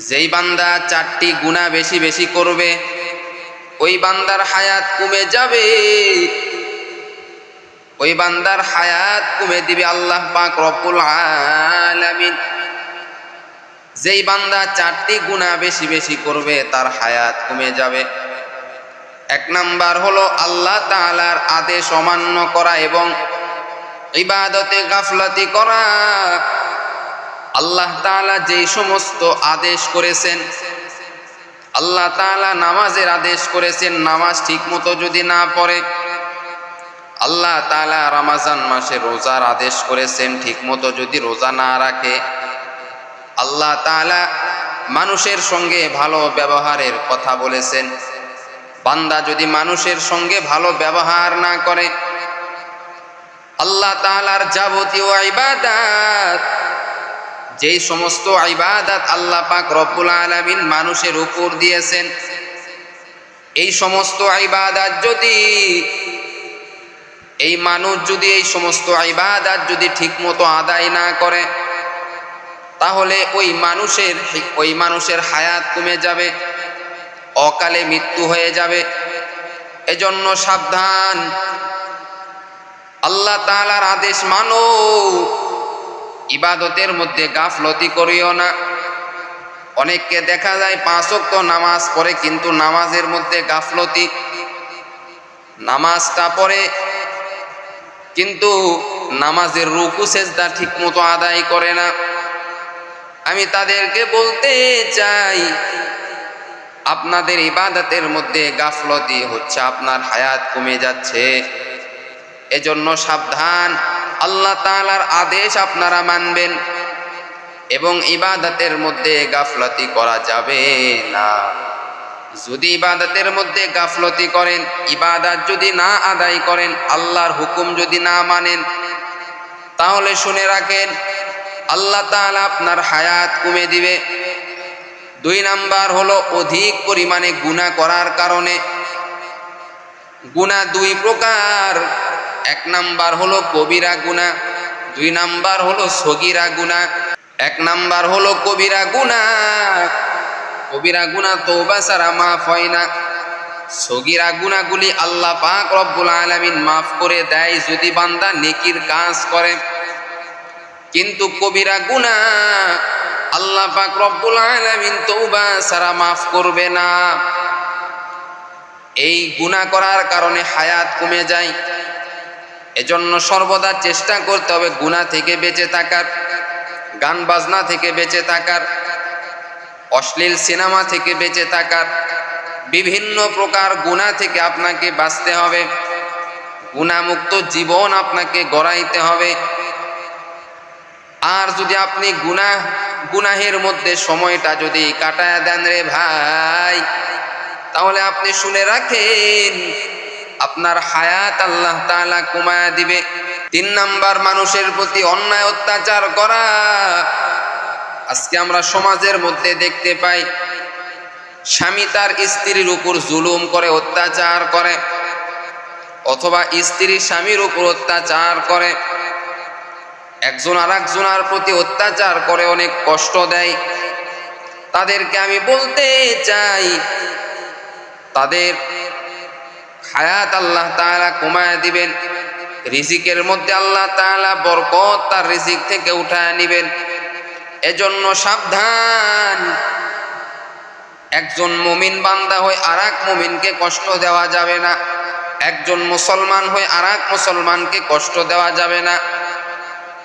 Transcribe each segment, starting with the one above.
যেই বান্দা চারটি গুণা বেশি বেশি করবে, ওই বান্দার হায়াত কমে যাবে। ওই বান্দার হায়াত কমে দিবে আল্লাহ পাক রব্বুল আলামিন। যেই বান্দা চারটি গুণা বেশি বেশি করবে, তার হায়াত কমে যাবে। এক নাম্বার হলো আল্লাহ তাআলার আদেশ অমান্য করা এবং ইবাদতে গাফলাতি করা। আল্লাহ তাআলা যেই সমস্ত আদেশ করেছেন, আল্লাহ তাআলা নামাজের আদেশ করেছেন, নামাজ ঠিকমতো যদি না পড়ে, আল্লাহ তাআলা রমাজান মাসে রোজার আদেশ করেছেন, ঠিকমতো যদি রোজা না রাখে, আল্লাহ তাআলা মানুষের সঙ্গে ভালো ব্যবহারের কথা বলেছেন। বান্দা যদি মানুষের সঙ্গে ভালো ব্যবহার না করে, আল্লাহ তাআলার যাবতীয় যেই সমস্ত ইবাদত আল্লাহ পাক রব্বুল আলামিন মানুষের উপর দিয়েছেন, এই সমস্ত ইবাদত যদি, এই মানুষ যদি এই সমস্ত ইবাদত যদি ঠিকমতো আদায় না করে, তাহলে ওই মানুষের ওই মানুষের হায়াত কমে যাবে, অকালে মৃত্যু হয়ে যাবে। এজন্য সাবধান। আল্লাহ তাআলার আদেশ মানো ইবাদতের মধ্যে গাফলতি করিও না। অনেককে দেখা যায় পাঁচক নামাজ পড়ে, কিন্তু নামাজের মধ্যে গাফলতি। নামাজটা পড়ে, কিন্তু নামাজের রুকু, সেজদা ঠিক মতো আদায় করে না। আমি তাদেরকে বলতে চাই, আপনাদের ইবাদতের মধ্যে গাফলতি হচ্ছে, আপনার হায়াত কমে যাচ্ছে। এজন্য সাবধান। আল্লাহ তাআলার আদেশ আপনারা মানবেন এবং ইবাদতের মধ্যে গাফলতি করা যাবে না। যদি ইবাদতের মধ্যে গাফলতি করেন, ইবাদত যদি না আদায় করেন, আল্লাহর হুকুম যদি না মানেন, তাহলে শুনে রাখেন, আল্লাহ তাআলা আপনার হায়াত কমে দিবে। দুই নাম্বার হলো অধিক পরিমাণে গুনাহ করার কারণে। গুনাহ দুই প্রকার। এক নাম্বার হলো কবিরা গুনাহ দুই নাম্বার হলো সগিরা গুনাহ এক নাম্বার হলো কবিরা গুনাহ কবিরা গুনাহ তওবা ছাড়া মাফ হয় না। সগিরা গুনাহগুলি আল্লাহ পাক রব্বুল আলামিন মাফ করে দেয় যদি বান্দা নেকির কাজ করে। কিন্তু কবিরা গুনাহ আল্লাহ পাক রব্বুল আলামিন তওবা সারা মাফ করবে না। এই গুনাহ করার কারণে হায়াত কমে যায়। এজন্য সর্বদা চেষ্টা করতে হবে গুনাহ থেকে বেঁচে থাকার, গান বাজনা থেকে বেঁচে থাকার, অশ্লীল সিনেমা থেকে বেঁচে থাকার, বিভিন্ন প্রকার গুনাহ থেকে আপনাকে বাঁচতে হবে। গুণামুক্ত জীবন আপনাকে গড়াইতে হবে। আর যদি আপনি গুনাহ, গুনাহের মধ্যে সময়টা যদি কাটায় দেন রে ভাই, তাহলে আপনি শুনে রাখেন আপনার হায়াত আল্লাহ তালা কমায়া দিবে। তিন নাম্বার, মানুষের প্রতি অন্যায় অত্যাচার করা। আজকে আমরা সমাজের মধ্যে দেখতে পাই, স্বামী তার স্ত্রীর উপর জুলুম করে, অত্যাচার করে, অথবা স্ত্রী স্বামীর উপর অত্যাচার করে। একজন আর একজনের প্রতি অত্যাচার করে, অনেক কষ্ট দেয়। তাদেরকে আমি বলতে চাই, তাদের হায়াত আল্লাহ তাআলা কমায় দিবেন। রিজিকের মধ্যে আল্লাহ তাআলা বরকত তার রিজিক থেকে উঠায় নিবেন। এজন্য সাবধান। একজন মুমিন বান্দা হয়ে আর এক মুমিনকে কষ্ট দেওয়া যাবে না। একজন মুসলমান হয়ে আর এক মুসলমানকে কষ্ট দেওয়া যাবে না।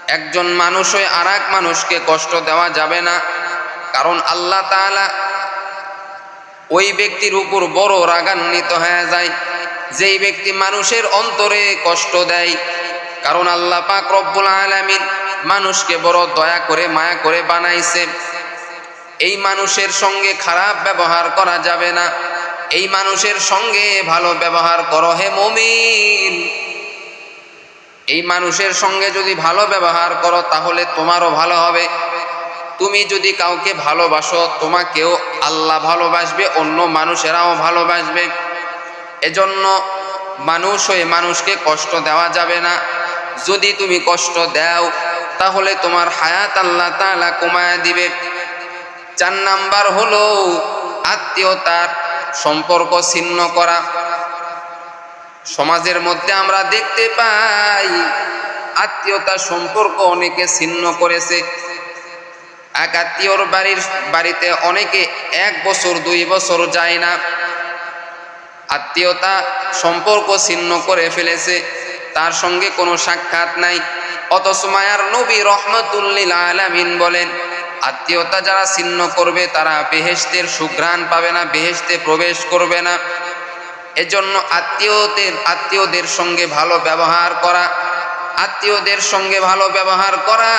একজন মানুষ হয়ে আর এক মানুষকে কষ্ট দেওয়া যাবে না। কারণ আল্লাহ তাআলা ওই ব্যক্তির উপর বড় রাগান্বিত হয়ে যায়। যেই ব্যক্তি মানুষের অন্তরে কষ্ট দেয়, কারণ আল্লাহ পাক রব্বুল আলামিন মানুষকে বড় দয়া করে, মায়া করে বানাইছে। এই মানুষের সঙ্গে খারাপ ব্যবহার করা যাবে না। এই মানুষের সঙ্গে ভালো ব্যবহার করো হে মমিন। এই মানুষের সঙ্গে যদি ভালো ব্যবহার করো, তাহলে তোমারও ভালো হবে। তুমি যদি কাউকে ভালোবাসো, তোমাকেও আল্লাহ ভালোবাসবে, অন্য মানুষেরাও ভালোবাসবে। এজন্য মানুষ হয়ে মানুষকে কষ্ট দেওয়া যাবে না। যদি তুমি কষ্ট দাও, তাহলে তোমার হায়াত আল্লাহ তাআলা কমায়া দিবে। চার নাম্বার হলো আত্মীয়তার সম্পর্ক ছিন্ন করা। সমাজের মধ্যে আমরা দেখতে পাই, আত্মীয়তার সম্পর্ক অনেকে ছিন্ন করেছে। এক আত্মীয়র বাড়ির, বাড়িতে অনেকে এক বছর, দুই বছর যায় না। আত্মীয়তা সম্পর্ক ছিন্ন করে ফেলেছে। তার সঙ্গে কোনো সাক্ষাৎ নাই। অথচ মায়ার নবী রহমতুল্লিল আলামিন বলেন, আত্মীয়তা যারা ছিন্ন করবে তারা বেহেশতের সুঘ্রাণ পাবে না, বেহেশতে প্রবেশ করবে না। এজন্য আত্মীয়দের আত্মীয়দের সঙ্গে ভালো ব্যবহার করা, আত্মীয়দের সঙ্গে ভালো ব্যবহার করা,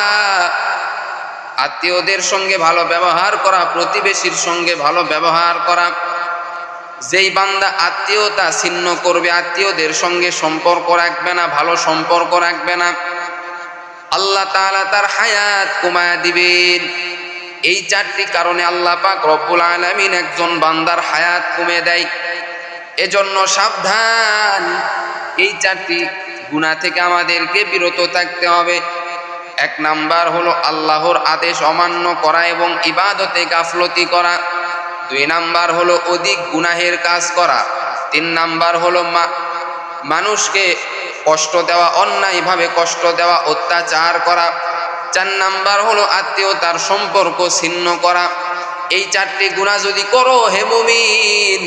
আত্মীয়দের সঙ্গে ভালো ব্যবহার করা, প্রতিবেশীর সঙ্গে ভালো ব্যবহার করা যেই বান্দা আত্মীয়তা ছিন্ন করবে, আত্মীয়দের সঙ্গে সম্পর্ক রাখবে না, ভালো সম্পর্ক রাখবে না। আল্লাহ তাআলা তার হায়াত কমায় দিবেন। এই চারটি কারণে আল্লাহ পাক রব্বুল আলামিন একজন বান্দার হায়াত কমে দেয়। এজন্য সাবধান। এই চারটি গুণা থেকে আমাদেরকে বিরত থাকতে হবে। এক নাম্বার হলো আল্লাহর আদেশ অমান্য করা এবং ইবাদতে গাফলতি করা। দুই নাম্বার হলো অধিক গুনাহের কাজ করা। তিন নাম্বার হলো মানুষকে কষ্ট দেওয়া, অন্যায়ভাবে কষ্ট দেওয়া, অত্যাচার করা। চার নাম্বার হলো আত্মীয়তার সম্পর্ক ছিন্ন করা। এই চারটি গুণা যদি করো, হে মুমিন,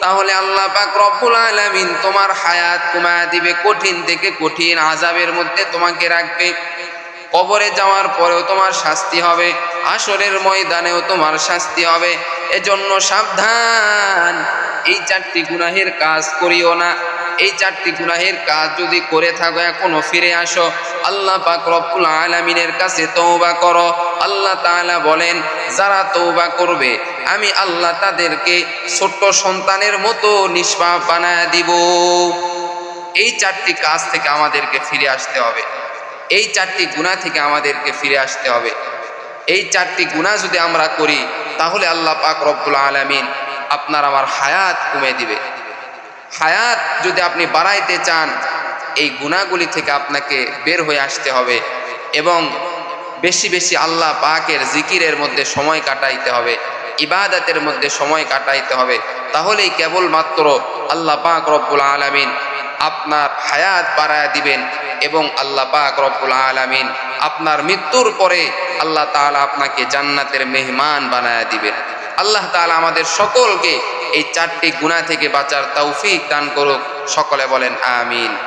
তাহলে আল্লাহ পাক রব্বুল আলামিন তোমার হায়াত কমায়া দিবে। কঠিন থেকে কঠিন আজাবের মধ্যে তোমাকে রাখবে। কবরে যাওয়ার পরেও তোমার শাস্তি হবে। আসরের ময়দানেও তোমার শাস্তি হবে। এজন্য সাবধান। এই চারটি গুনাহের কাজ করিও না। এই চারটি গুনাহের কাজ যদি করে থাকো, এখনও ফিরে আসো। আল্লাহ পাক রব্বুল আলামিনের কাছে তওবা করো। আল্লাহ তাআলা বলেন, যারা তওবা করবে, আমি আল্লাহ তাদেরকে ছোট্ট সন্তানের মতো নিষ্পাপ বানায় দিব। এই চারটি কাজ থেকে আমাদেরকে ফিরে আসতে হবে। এই চারটি গুণা থেকে আমাদেরকে ফিরে আসতে হবে। এই চারটি গুণা যদি আমরা করি, তাহলে আল্লাহ পাক রব্বুল আলামিন আপনার আমার হায়াত কমে দিবে। হায়াত যদি আপনি বাড়াইতে চান, এই গুণাগুলি থেকে আপনাকে বের হয়ে আসতে হবে এবং বেশি বেশি আল্লাহ পাকের জিকিরের মধ্যে সময় কাটাইতে হবে, ইবাদতের মধ্যে সময় কাটাইতে হবে, তাহলেই কেবলমাত্র আল্লাহ পাক রব্বুল আলামিন আপনার হায়াত বাড়ায় দিবেন এবং আল্লাহ পাক রব্বুল আলামিন আপনার মৃত্যুর পরে আল্লাহ তাআলা আপনাকে জান্নাতের মেহমান বানায় দিবেন। আল্লাহ তাআলা আমাদের সকলকে এই চারটি গুণা থেকে বাঁচার তৌফিক দান করুক। সকলে বলেন, আমিন।